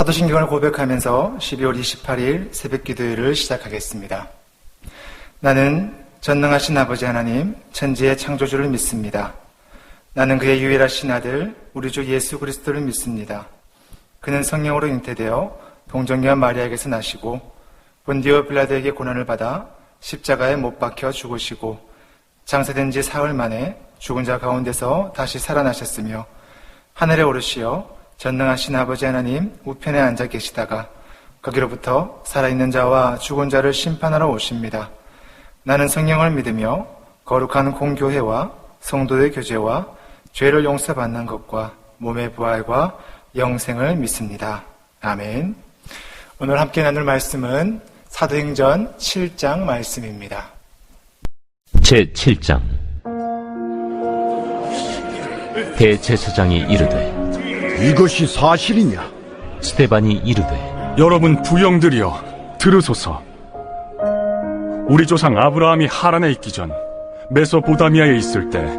사도신경을 고백하면서 12월 28일 새벽 기도회를 시작하겠습니다. 나는 전능하신 아버지 하나님, 천지의 창조주를 믿습니다. 나는 그의 유일하신 아들, 우리 주 예수 그리스도를 믿습니다. 그는 성령으로 잉태되어 동정녀 마리아에게서 나시고 본디오 빌라도에게 고난을 받아 십자가에 못 박혀 죽으시고 장사된 지 사흘 만에 죽은 자 가운데서 다시 살아나셨으며 하늘에 오르시어 전능하신 아버지 하나님 우편에 앉아 계시다가 거기로부터 살아있는 자와 죽은 자를 심판하러 오십니다. 나는 성령을 믿으며 거룩한 공교회와 성도의 교제와 죄를 용서받는 것과 몸의 부활과 영생을 믿습니다. 아멘. 오늘 함께 나눌 말씀은 사도행전 7장 말씀입니다. 제 7장 대제사장이 이르되 이것이 사실이냐? 스테반이 이르되 여러분 부영들이여 들으소서 우리 조상 아브라함이 하란에 있기 전 메소보다미아에 있을 때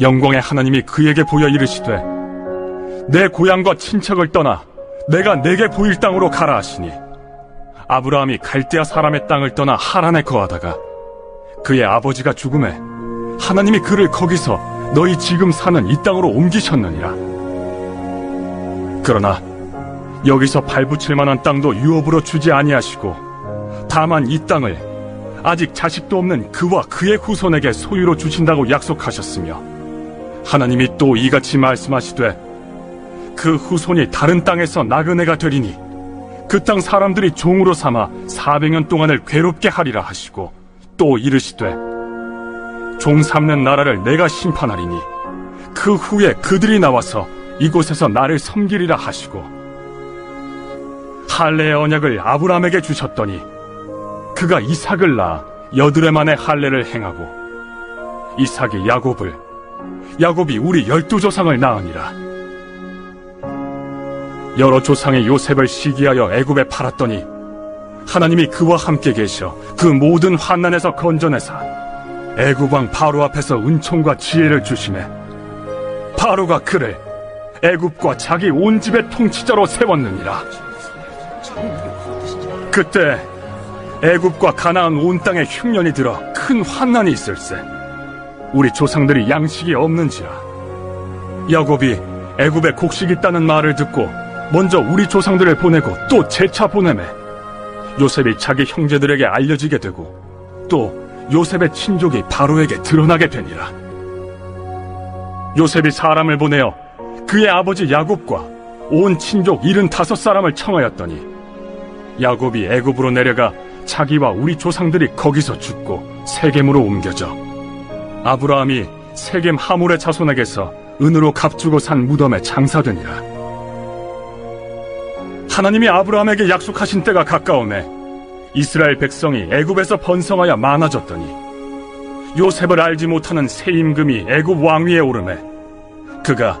영광의 하나님이 그에게 보여 이르시되 내 고향과 친척을 떠나 내가 내게 보일 땅으로 가라 하시니 아브라함이 갈대아 사람의 땅을 떠나 하란에 거하다가 그의 아버지가 죽음에 하나님이 그를 거기서 너희 지금 사는 이 땅으로 옮기셨느니라 그러나 여기서 발붙일 만한 땅도 유업으로 주지 아니하시고 다만 이 땅을 아직 자식도 없는 그와 그의 후손에게 소유로 주신다고 약속하셨으며 하나님이 또 이같이 말씀하시되 그 후손이 다른 땅에서 나그네가 되리니 그 땅 사람들이 종으로 삼아 400년 동안을 괴롭게 하리라 하시고 또 이르시되 종 삼는 나라를 내가 심판하리니 그 후에 그들이 나와서 이곳에서 나를 섬기리라 하시고 할례의 언약을 아브라함에게 주셨더니 그가 이삭을 낳아 여드레 만에 할례를 행하고 이삭이 야곱을 야곱이 우리 열두 조상을 낳으니라. 여러 조상의 요셉을 시기하여 애굽에 팔았더니 하나님이 그와 함께 계셔 그 모든 환난에서 건져내사 애굽 왕 바로 앞에서 은총과 지혜를 주심에 바로가 그를 애굽과 자기 온 집의 통치자로 세웠느니라. 그때 애굽과 가나안 온 땅에 흉년이 들어 큰 환난이 있을세. 우리 조상들이 양식이 없는지라. 야곱이 애굽에 곡식 있다는 말을 듣고 먼저 우리 조상들을 보내고 또 재차 보내매 요셉이 자기 형제들에게 알려지게 되고 또 요셉의 친족이 바로에게 드러나게 되니라. 요셉이 사람을 보내어 그의 아버지 야곱과 온 친족 일흔다섯 사람을 청하였더니 야곱이 애굽으로 내려가 자기와 우리 조상들이 거기서 죽고 세겜으로 옮겨져 아브라함이 세겜 하물의 자손에게서 은으로 값주고 산 무덤에 장사되니라. 하나님이 아브라함에게 약속하신 때가 가까움에 이스라엘 백성이 애굽에서 번성하여 많아졌더니 요셉을 알지 못하는 새 임금이 애굽 왕위에 오르매 그가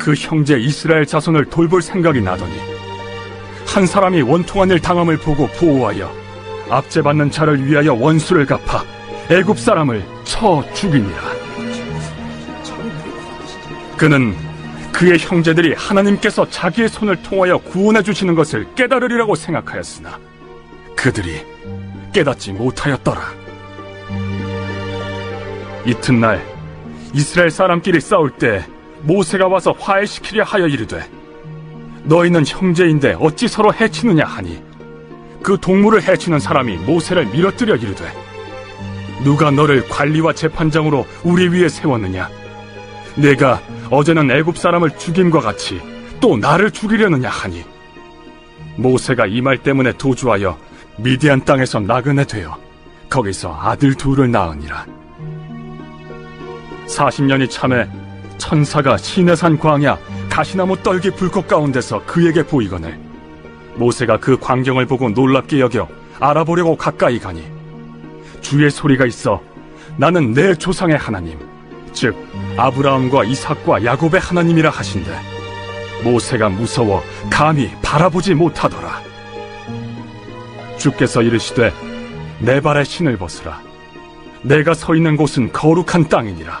그 형제 이스라엘 자손을 돌볼 생각이 나더니 한 사람이 원통한 일 당함을 보고 보호하여 압제받는 자를 위하여 원수를 갚아 애굽 사람을 쳐 죽이니라. 그는 그의 형제들이 하나님께서 자기의 손을 통하여 구원해 주시는 것을 깨달으리라고 생각하였으나 그들이 깨닫지 못하였더라. 이튿날 이스라엘 사람끼리 싸울 때 모세가 와서 화해시키려 하여 이르되 너희는 형제인데 어찌 서로 해치느냐 하니 그 동물을 해치는 사람이 모세를 밀어뜨려 이르되 누가 너를 관리와 재판장으로 우리 위에 세웠느냐? 내가 어제는 애굽 사람을 죽임과 같이 또 나를 죽이려느냐 하니? 모세가 이 말 때문에 도주하여 미디안 땅에서 나그네 되어 거기서 아들 둘을 낳으니라. 40년이 참에 천사가 시내산 광야 가시나무 떨기 불꽃 가운데서 그에게 보이거늘 모세가 그 광경을 보고 놀랍게 여겨 알아보려고 가까이 가니 주의 소리가 있어 나는 내 조상의 하나님 즉 아브라함과 이삭과 야곱의 하나님이라 하신대. 모세가 무서워 감히 바라보지 못하더라. 주께서 이르시되 내 발에 신을 벗으라. 내가 서 있는 곳은 거룩한 땅이니라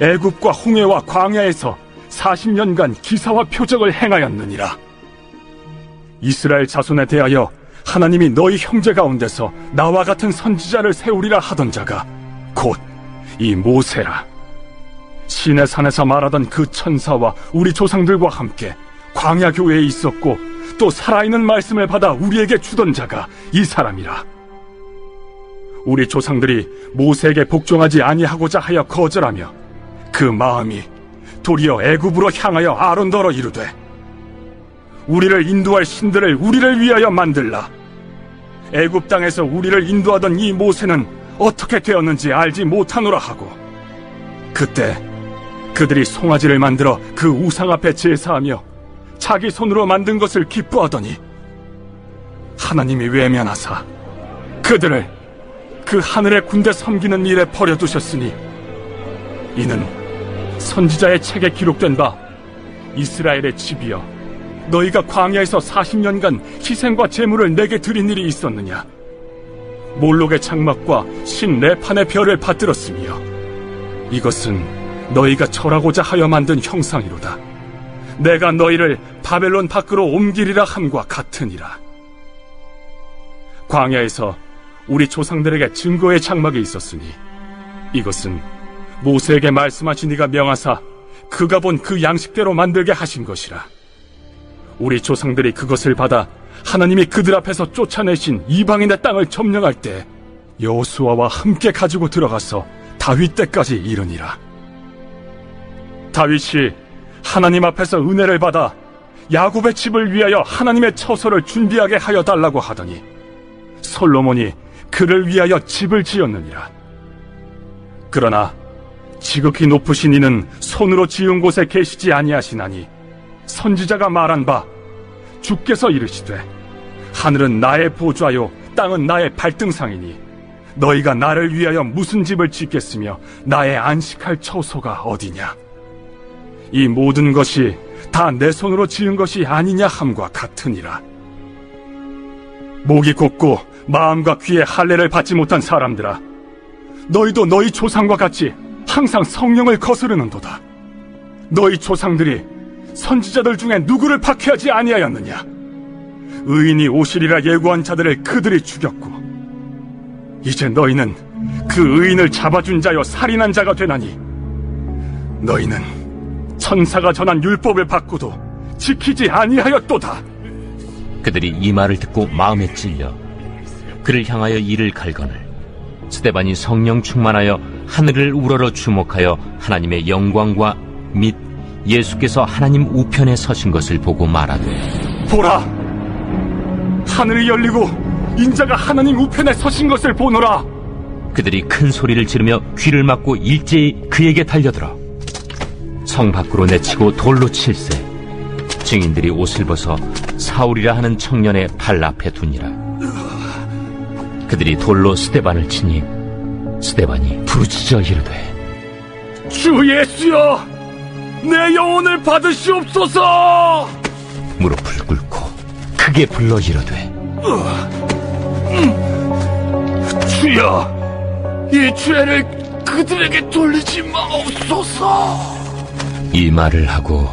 애굽과 홍해와 광야에서 40년간 기사와 표적을 행하였느니라. 이스라엘 자손에 대하여 하나님이 너희 형제 가운데서 나와 같은 선지자를 세우리라 하던 자가 곧 이 모세라. 신의 산에서 말하던 그 천사와 우리 조상들과 함께 광야 교회에 있었고 또 살아있는 말씀을 받아 우리에게 주던 자가 이 사람이라. 우리 조상들이 모세에게 복종하지 아니하고자 하여 거절하며 그 마음이 도리어 애굽으로 향하여 아론더러 이르되 우리를 인도할 신들을 우리를 위하여 만들라. 애굽 땅에서 우리를 인도하던 이 모세는 어떻게 되었는지 알지 못하노라 하고 그때 그들이 송아지를 만들어 그 우상 앞에 제사하며 자기 손으로 만든 것을 기뻐하더니 하나님이 외면하사 그들을 그 하늘의 군대 섬기는 일에 버려두셨으니 이는 선지자의 책에 기록된 바 이스라엘의 집이여 너희가 광야에서 40년간 희생과 제물을 내게 드린 일이 있었느냐? 몰록의 장막과 신 레판의 별을 받들었으며 이것은 너희가 절하고자 하여 만든 형상이로다. 내가 너희를 바벨론 밖으로 옮기리라 함과 같으니라. 광야에서 우리 조상들에게 증거의 장막이 있었으니 이것은 모세에게 말씀하신 이가 명하사 그가 본 그 양식대로 만들게 하신 것이라. 우리 조상들이 그것을 받아 하나님이 그들 앞에서 쫓아내신 이방인의 땅을 점령할 때 여호수아와 함께 가지고 들어가서 다윗 때까지 이르니라. 다윗이 하나님 앞에서 은혜를 받아 야곱의 집을 위하여 하나님의 처소를 준비하게 하여 달라고 하더니 솔로몬이 그를 위하여 집을 지었느니라. 그러나 지극히 높으신 이는 손으로 지은 곳에 계시지 아니하시나니 선지자가 말한 바 주께서 이르시되 하늘은 나의 보좌요 땅은 나의 발등상이니 너희가 나를 위하여 무슨 집을 짓겠으며 나의 안식할 처소가 어디냐? 이 모든 것이 다 내 손으로 지은 것이 아니냐 함과 같으니라. 목이 곧고 마음과 귀에 할례를 받지 못한 사람들아 너희도 너희 조상과 같이 항상 성령을 거스르는도다. 너희 조상들이 선지자들 중에 누구를 박해하지 아니하였느냐? 의인이 오시리라 예고한 자들을 그들이 죽였고 이제 너희는 그 의인을 잡아준 자여 살인한 자가 되나니 너희는 천사가 전한 율법을 받고도 지키지 아니하였도다. 그들이 이 말을 듣고 마음에 찔려 그를 향하여 이를 갈거늘 스테반이 성령 충만하여 하늘을 우러러 주목하여 하나님의 영광과 및 예수께서 하나님 우편에 서신 것을 보고 말하되 보라! 하늘이 열리고 인자가 하나님 우편에 서신 것을 보노라! 그들이 큰 소리를 지르며 귀를 막고 일제히 그에게 달려들어 성 밖으로 내치고 돌로 칠세 증인들이 옷을 벗어 사울이라 하는 청년의 발 앞에 두니라 그들이 돌로 스테반을 치니 스테반이 부르짖어 이르되 주 예수여! 내 영혼을 받으시옵소서! 무릎을 꿇고 크게 불러 이르되 주여! 이 죄를 그들에게 돌리지 마옵소서! 이 말을 하고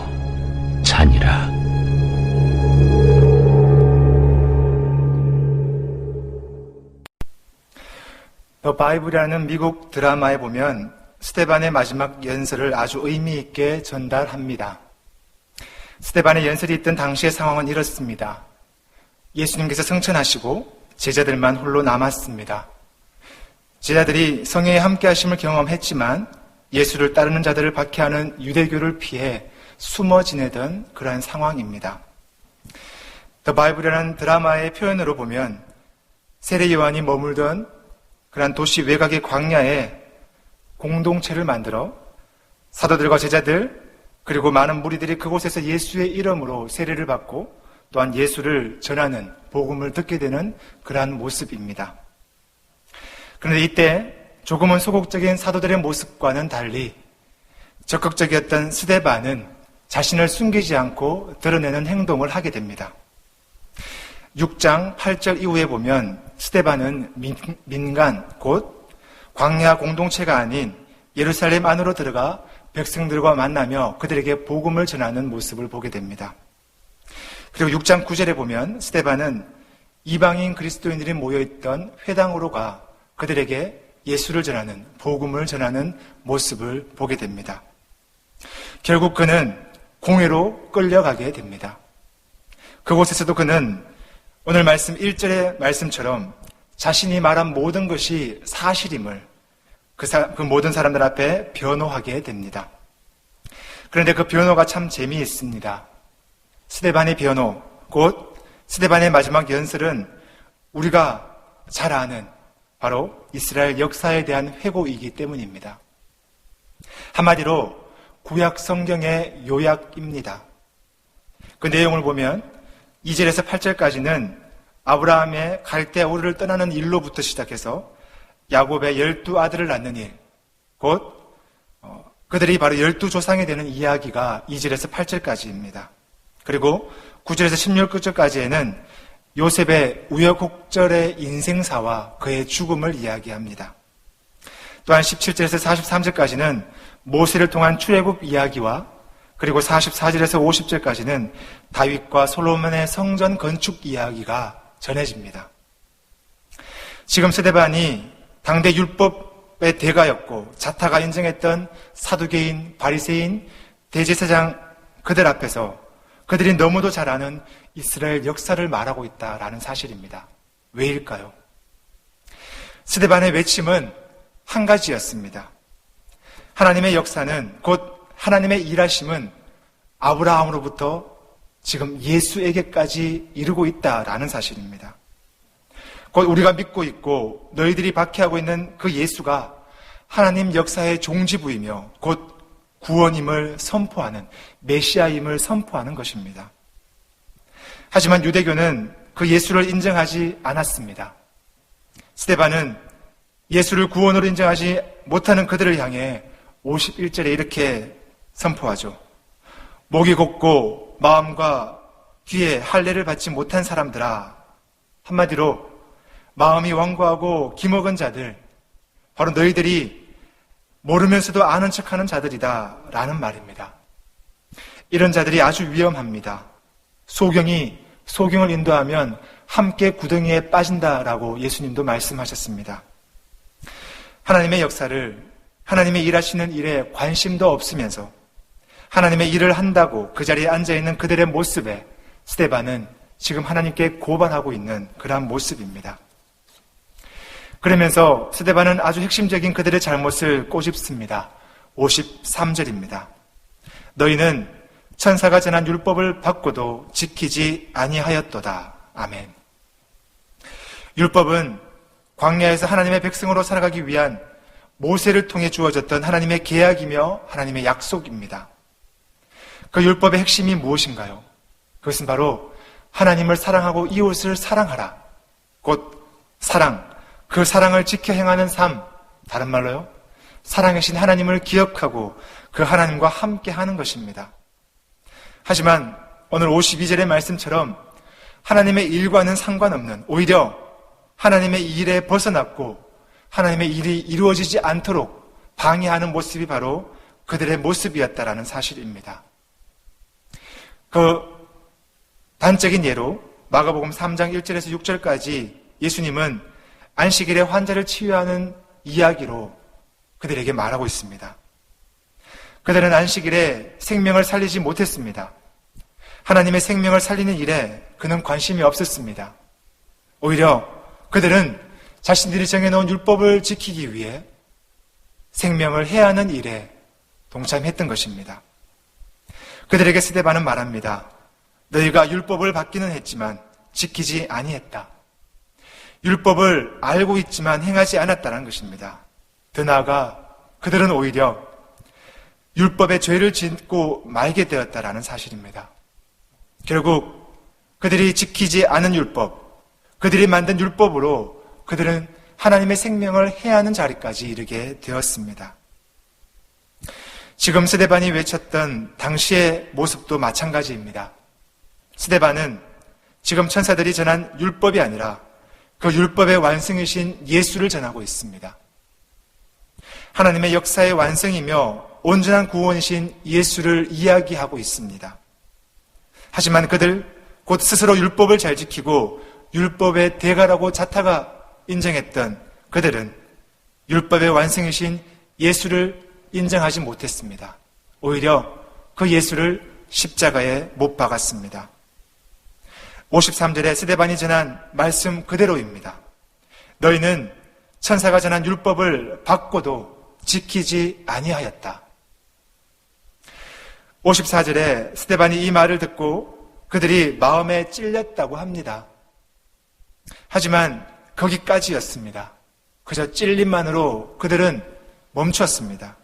자니라 더 바이블이라는 미국 드라마에 보면 스테반의 마지막 연설을 아주 의미 있게 전달합니다. 스테반의 연설이 있던 당시의 상황은 이렇습니다. 예수님께서 승천하시고 제자들만 홀로 남았습니다. 제자들이 성령의 함께 하심을 경험했지만 예수를 따르는 자들을 박해하는 유대교를 피해 숨어 지내던 그러한 상황입니다. 더 바이블이라는 드라마의 표현으로 보면 세례 요한이 머물던 그러한 도시 외곽의 광야에 공동체를 만들어 사도들과 제자들 그리고 많은 무리들이 그곳에서 예수의 이름으로 세례를 받고 또한 예수를 전하는 복음을 듣게 되는 그러한 모습입니다. 그런데 이때 조금은 소극적인 사도들의 모습과는 달리 적극적이었던 스데반은 자신을 숨기지 않고 드러내는 행동을 하게 됩니다. 6장 8절 이후에 보면 스데반은 민, 간곧 광야 공동체가 아닌 예루살렘 안으로 들어가 백성들과 만나며 그들에게 복음을 전하는 모습을 보게 됩니다. 그리고 6장 9절에 보면 스데반은 이방인 그리스도인들이 모여있던 회당으로 가 그들에게 예수를 전하는 복음을 전하는 모습을 보게 됩니다. 결국 그는 공회로 끌려가게 됩니다. 그곳에서도 그는 오늘 말씀 1절의 말씀처럼 자신이 말한 모든 것이 사실임을 그, 사, 그 모든 사람들 앞에 변호하게 됩니다. 그런데 그 변호가 참 재미있습니다. 스데반의 변호, 곧 스데반의 마지막 연설은 우리가 잘 아는 바로 이스라엘 역사에 대한 회고이기 때문입니다. 한마디로 구약 성경의 요약입니다. 그 내용을 보면 2절에서 8절까지는 아브라함의 갈대 오르를 떠나는 일로부터 시작해서 야곱의 열두 아들을 낳는 일, 곧 어, 그들이 바로 열두 조상이 되는 이야기가 2절에서 8절까지입니다. 그리고 9절에서 16절까지에는 요셉의 우여곡절의 인생사와 그의 죽음을 이야기합니다. 또한 17절에서 43절까지는 모세를 통한 출애굽 이야기와 그리고 44절에서 50절까지는 다윗과 솔로몬의 성전 건축 이야기가 전해집니다. 지금 세대반이 당대 율법의 대가였고 자타가 인정했던 사두개인, 바리새인, 대제사장 그들 앞에서 그들이 너무도 잘 아는 이스라엘 역사를 말하고 있다라는 사실입니다. 왜일까요? 스데반의 외침은 한 가지였습니다. 하나님의 역사는 곧 하나님의 일하심은 아브라함으로부터 지금 예수에게까지 이르고 있다라는 사실입니다. 곧 우리가 믿고 있고 너희들이 박해하고 있는 그 예수가 하나님 역사의 종지부이며 곧 구원임을 선포하는 메시아임을 선포하는 것입니다. 하지만 유대교는 그 예수를 인정하지 않았습니다. 스테반은 예수를 구원으로 인정하지 못하는 그들을 향해 51절에 이렇게 선포하죠. 목이 곱고 마음과 귀에 할례를 받지 못한 사람들아 한마디로 마음이 완고하고 기먹은 자들 바로 너희들이 모르면서도 아는 척하는 자들이다 라는 말입니다. 이런 자들이 아주 위험합니다. 소경이 소경을 인도하면 함께 구덩이에 빠진다라고 예수님도 말씀하셨습니다. 하나님의 역사를 하나님의 일하시는 일에 관심도 없으면서 하나님의 일을 한다고 그 자리에 앉아 있는 그들의 모습에 스테반은 지금 하나님께 고발하고 있는 그러한 모습입니다. 그러면서 스테반은 아주 핵심적인 그들의 잘못을 꼬집습니다. 53절입니다. 너희는 천사가 전한 율법을 받고도 지키지 아니하였도다. 아멘. 율법은 광야에서 하나님의 백성으로 살아가기 위한 모세를 통해 주어졌던 하나님의 계약이며 하나님의 약속입니다. 그 율법의 핵심이 무엇인가요? 그것은 바로 하나님을 사랑하고 이웃을 사랑하라. 곧 사랑, 그 사랑을 지켜 행하는 삶, 다른 말로요. 사랑이신 하나님을 기억하고 그 하나님과 함께 하는 것입니다. 하지만 오늘 52절의 말씀처럼 하나님의 일과는 상관없는 오히려 하나님의 일에 벗어났고 하나님의 일이 이루어지지 않도록 방해하는 모습이 바로 그들의 모습이었다라는 사실입니다. 그 단적인 예로 마가복음 3장 1절에서 6절까지 예수님은 안식일에 환자를 치유하는 이야기로 그들에게 말하고 있습니다. 그들은 안식일에 생명을 살리지 못했습니다. 하나님의 생명을 살리는 일에 그는 관심이 없었습니다. 오히려 그들은 자신들이 정해놓은 율법을 지키기 위해 생명을 해하는 일에 동참했던 것입니다. 그들에게 스데반은 말합니다. 너희가 율법을 받기는 했지만 지키지 아니했다. 율법을 알고 있지만 행하지 않았다는 것입니다. 더 나아가 그들은 오히려 율법의 죄를 짓고 말게 되었다라는 사실입니다. 결국 그들이 지키지 않은 율법, 그들이 만든 율법으로 그들은 하나님의 생명을 해하는 자리까지 이르게 되었습니다. 지금 스데반이 외쳤던 당시의 모습도 마찬가지입니다. 스데반은 지금 천사들이 전한 율법이 아니라 그 율법의 완성이신 예수를 전하고 있습니다. 하나님의 역사의 완성이며 온전한 구원이신 예수를 이야기하고 있습니다. 하지만 그들 곧 스스로 율법을 잘 지키고 율법의 대가라고 자타가 인정했던 그들은 율법의 완성이신 예수를 인정하지 못했습니다. 오히려 그 예수를 십자가에 못 박았습니다. 53절에 스데반이 전한 말씀 그대로입니다. 너희는 천사가 전한 율법을 받고도 지키지 아니하였다. 54절에 스데반이 이 말을 듣고 그들이 마음에 찔렸다고 합니다. 하지만 거기까지였습니다. 그저 찔림만으로 그들은 멈췄습니다.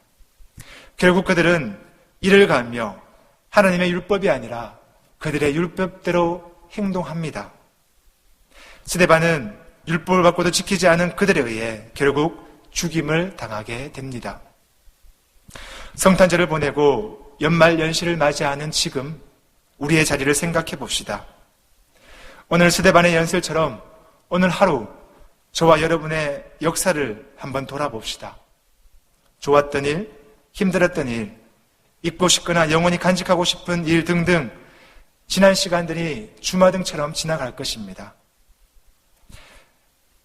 결국 그들은 이를 가며 하나님의 율법이 아니라 그들의 율법대로 행동합니다. 스데반은 율법을 받고도 지키지 않은 그들에 의해 결국 죽임을 당하게 됩니다. 성탄절을 보내고 연말 연시를 맞이하는 지금 우리의 자리를 생각해 봅시다. 오늘 스데반의 연설처럼 오늘 하루 저와 여러분의 역사를 한번 돌아봅시다. 좋았던 일, 힘들었던 일, 잊고 싶거나 영원히 간직하고 싶은 일 등등 지난 시간들이 주마등처럼 지나갈 것입니다.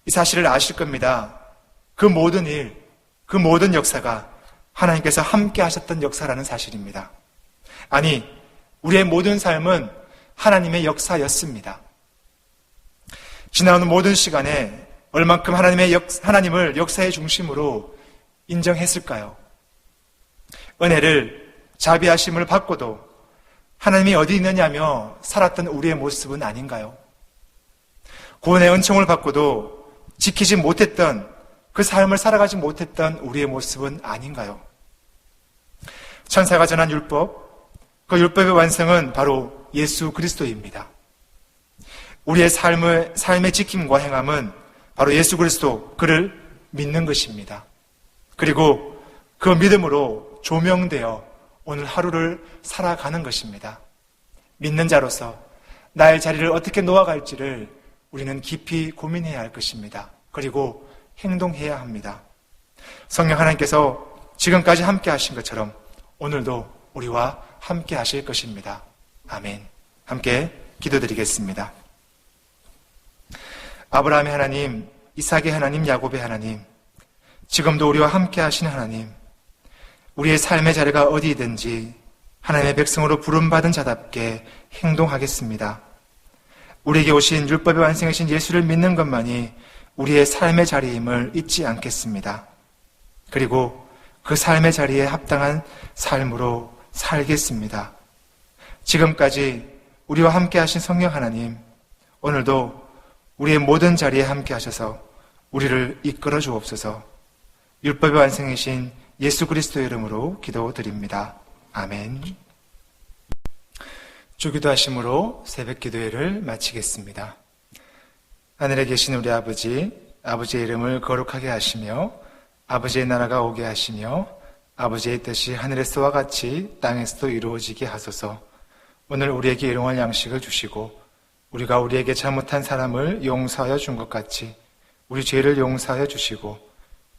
이 사실을 아실 겁니다. 그 모든 일, 그 모든 역사가 하나님께서 함께 하셨던 역사라는 사실입니다. 아니, 우리의 모든 삶은 하나님의 역사였습니다. 지나오는 모든 시간에 얼만큼 하나님의 역, 하나님을 역사의 중심으로 인정했을까요? 은혜를 자비하심을 받고도 하나님이 어디 있느냐며 살았던 우리의 모습은 아닌가요? 구원의 은총을 받고도 지키지 못했던 그 삶을 살아가지 못했던 우리의 모습은 아닌가요? 천사가 전한 율법, 그 율법의 완성은 바로 예수 그리스도입니다. 우리의 삶의, 삶의 지킴과 행함은 바로 예수 그리스도, 그를 믿는 것입니다. 그리고 그 믿음으로 조명되어 오늘 하루를 살아가는 것입니다. 믿는 자로서 나의 자리를 어떻게 놓아갈지를 우리는 깊이 고민해야 할 것입니다. 그리고 행동해야 합니다. 성령 하나님께서 지금까지 함께 하신 것처럼 오늘도 우리와 함께 하실 것입니다. 아멘. 함께 기도드리겠습니다. 아브라함의 하나님, 이삭의 하나님, 야곱의 하나님, 지금도 우리와 함께 하신 하나님, 우리의 삶의 자리가 어디든지 하나님의 백성으로 부름받은 자답게 행동하겠습니다. 우리에게 오신 율법의 완성이신 예수를 믿는 것만이 우리의 삶의 자리임을 잊지 않겠습니다. 그리고 그 삶의 자리에 합당한 삶으로 살겠습니다. 지금까지 우리와 함께 하신 성령 하나님, 오늘도 우리의 모든 자리에 함께 하셔서 우리를 이끌어 주옵소서 율법의 완성이신 예수 그리스도의 이름으로 기도드립니다. 아멘. 주기도하심으로 새벽 기도회를 마치겠습니다. 하늘에 계신 우리 아버지, 아버지의 이름을 거룩하게 하시며 아버지의 나라가 오게 하시며 아버지의 뜻이 하늘에서와 같이 땅에서도 이루어지게 하소서 오늘 우리에게 일용할 양식을 주시고 우리가 우리에게 잘못한 사람을 용서하여 준 것 같이 우리 죄를 용서하여 주시고